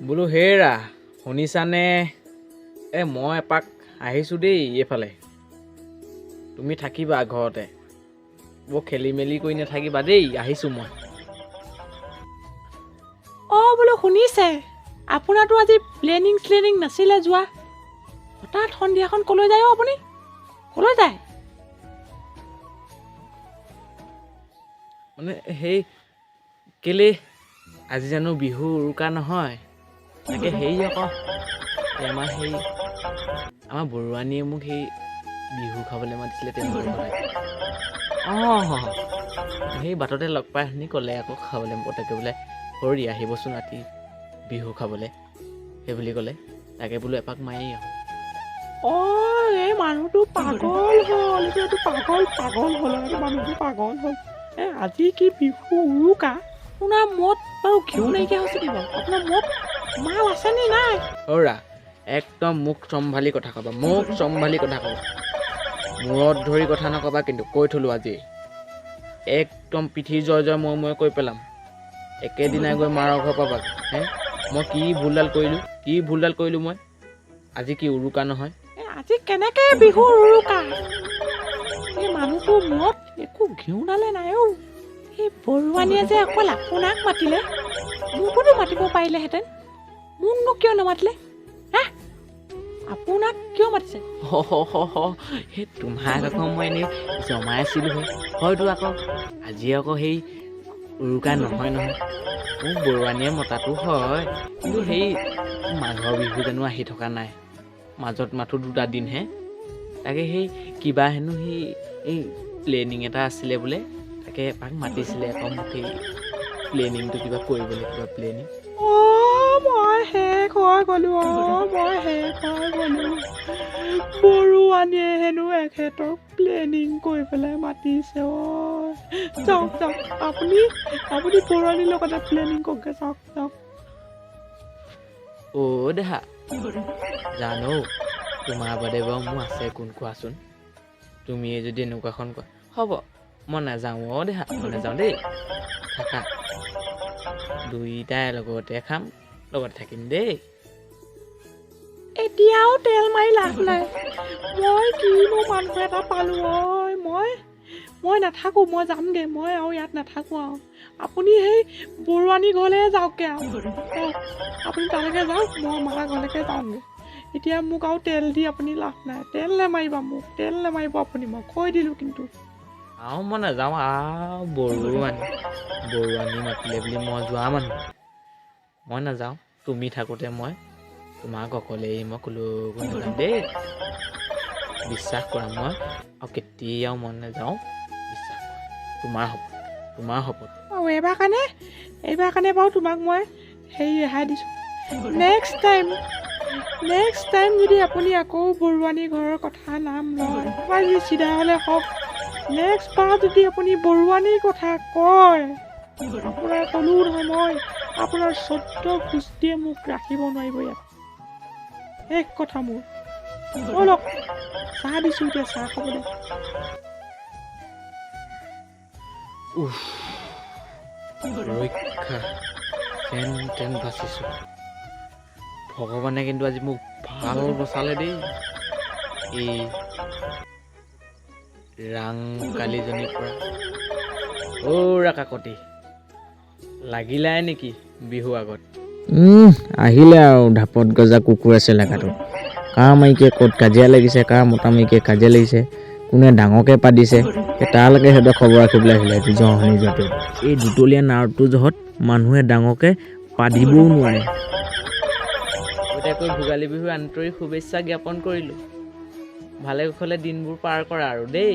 বোলো হেৰা শুনিছানে? এ মই এপাক আহিছোঁ দেই এইফালে। তুমি থাকিবা ঘৰতে। বৰ খেলি মেলি কৰি নাথাকিবা দেই আহিছোঁ মই। অঁ বোলো শুনিছে? আপোনাৰতো আজি প্লেনিং শ্লেনিং নাছিলে যোৱা? হঠাৎ সন্ধিয়াখন ক'লৈ যায় অ' আপুনি? ক'লৈ যায়? মানে সেই কেলে আজি জানো বিহু উৰুকা নহয়? তাকে হেৰি আকৌ এই আমাৰ সেই আমাৰ বৰুৱানীয়ে মোক সেই বিহু খাবলৈ মাতিছিলে ঘৰলৈ অঁ সেই বাটতে লগ পাই শুনি ক'লে আকৌ খাবলৈ তাকে বোলে সৰি আহিবচোন ৰাতি বিহু খাবলৈ সেই বুলি ক'লে। তাকে বোলো এপাক মাৰি আহোঁ। অঁ এই মানুহটো পাগল হ'ল এইটো পাগল পাগল হ'ল এইটো মানুহটো পাগল হ'ল। এ আজি কি বিহু উৰুকা? আপোনাৰ মদ বাৰু ঘিউ নাইকিয়া হৈছে কি বাৰু? আপোনাৰ মদ মাল আছেনে নাই? অ'ৰা একদম মুখ চম্ভালি কথা ক'বা মুখ চম্ভালি কথা ক'বা। মূৰত ধৰি কথা নক'বা কিন্তু কৈ থলোঁ আজি। একদম পিঠি জয় জয় মই মই কৈ পেলাম। একেদিনাই গৈ মাৰৰ ঘৰ পাবা হে? মই কি ভুলডাল কৰিলোঁ? কি ভুলডাল কৰিলোঁ মই? আজি কি উৰুকা নহয়? আজি কেনেকে বিহুৰ উৰুকা? এই মানুহটো মদ একো ঘিউ ডালে নাই অ' এই বৰুৱানীয়ে যে অকল আপোনাক মাতিলে মোকোতো মাতিব পাৰিলেহেঁতেন। মোকনো কিয় নামাতিলে আপোনাক কিয় মাতিছে সেই তোমাক আকৌ মই এনেই জমাই আছিলোঁ হে হয়তো আকৌ আজি আকৌ সেই উৰুকা নহয় নহয় মোক বৰুৱানীয়ে মতাটো হয় কিন্তু সেই মাঘৰ বিহু জানো আহি থকা নাই মাজত মাথো দুটা দিনহে তাকে সেই কিবা হেনো সেই এই প্লেনিং এটা আছিলে বোলে। তাকে এপাক মাতিছিলে আকৌ মোক সেই প্লেনিংটো কিবা কৰিবলৈ কিবা প্লেনিং শেষ হৈ গ'লো, অ' মই শেষ হৈ গ'লো। বৰুৱানীয়ে হেনো এখেতক প্লেনিং কৰি পেলাই মাতিছে, অ' যাওক যাওক, আপুনি আপুনি বৰুৱানীৰ লগতে প্লেনিং কৰকে যাওক যাওক। অ' দেহা, জানো, তোমাৰ বাদে বাৰু মোৰ আছে, কোন কোৱাচোন? তুমিয়ে যদি এনেকুৱাখন কোৱা, হ'ব, মই নাযাওঁ, অ' দেহা, মই নাযাওঁ দেই। থাকা। দুইটাই লগতে খাম। লগতে থাকিম দেই এতিয়াও তেল মাৰি লাভ নাই। মই কিনো মানুহ এটা পালোঁ ঐ মই মই নাথাকোঁ মই যামগৈ মই আৰু ইয়াত নাথাকোঁ আৰু। আপুনি সেই বৰুৱানী ঘৰলৈ যাওকগৈ আৰু। আপুনি তালৈকে যাওক মই মাৰ ঘৰলৈকে যাওঁগৈ এতিয়া মোক আৰু তেল দি আপুনি লাভ নাই। তেল নেমাৰিবা মোক তেল নেমাৰিব আপুনি মই কৈ দিলোঁ কিন্তু। আৰু মই নাযাওঁ আও বৰুৱানী বৰুৱানী মাতিলে বুলি মই যোৱা মানুহ। মই নাযাওঁ। তুমি থাকোঁতে মই তোমাক অকলে এৰি মই ক'লৈকো নাযাওঁ দেই বিশ্বাস কৰা মই আৰু কেতিয়াও মই নাযাওঁ বিশ্বাস কৰা। তোমাৰ হ'ব তোমাৰ শপত। আৰু এইবাৰ কাৰণে এইবাৰ কাৰণে বাৰু তোমাক মই হেৰি ৰেহাই দিছোঁ। নেক্সট টাইম নেক্সট টাইম যদি আপুনি আকৌ বৰুৱানী ঘৰৰ কথা নাম লয় চিধা হ'লে হওক নেক্সট বাৰ যদি আপুনি বৰুৱানীৰ কথা কয় আপোনাৰ ক'লো নহয় মই আপোনাৰ চৈধ্য গোষ্ঠীয়ে মোক ৰাখিব নোৱাৰিব ইয়াত। শেষ কথা মোৰ। ব'লক চাহ দিছোঁ এতিয়া, চাহ খাবলৈ ৰক্ষা যেন তেন বাচিছোঁ। ভগৱানে কিন্তু আজি মোক ভালো বচালে দেই। এই ৰাং কালিজনীৰ পৰা। অ'ৰা কাকতি লাগিলাই নেকি বিহু আগত? আহিলে আৰু ঢাপত গজা কুকুৰ আছে লেখাটো কাৰ মাইকীয়ে ক'ত কাজিয়া লাগিছে কাৰ মতা মাইকীয়ে কাজিয়া লাগিছে। কোনে ডাঙৰকৈ পাতিছে সেই তালৈকে সিহঁতে খবৰ ৰাখিবলৈ আহিলে এইটো জহনি যোৱাটো এই দুতলীয়া নাৱটো জহত মানুহে ডাঙৰকৈ পাতিবও নোৱাৰে। গতিকে ভোগালী বিহুৰ আন্তৰিক শুভেচ্ছা জ্ঞাপন কৰিলোঁ। ভালে কুশলে দিনবোৰ পাৰ কৰা আৰু দেই।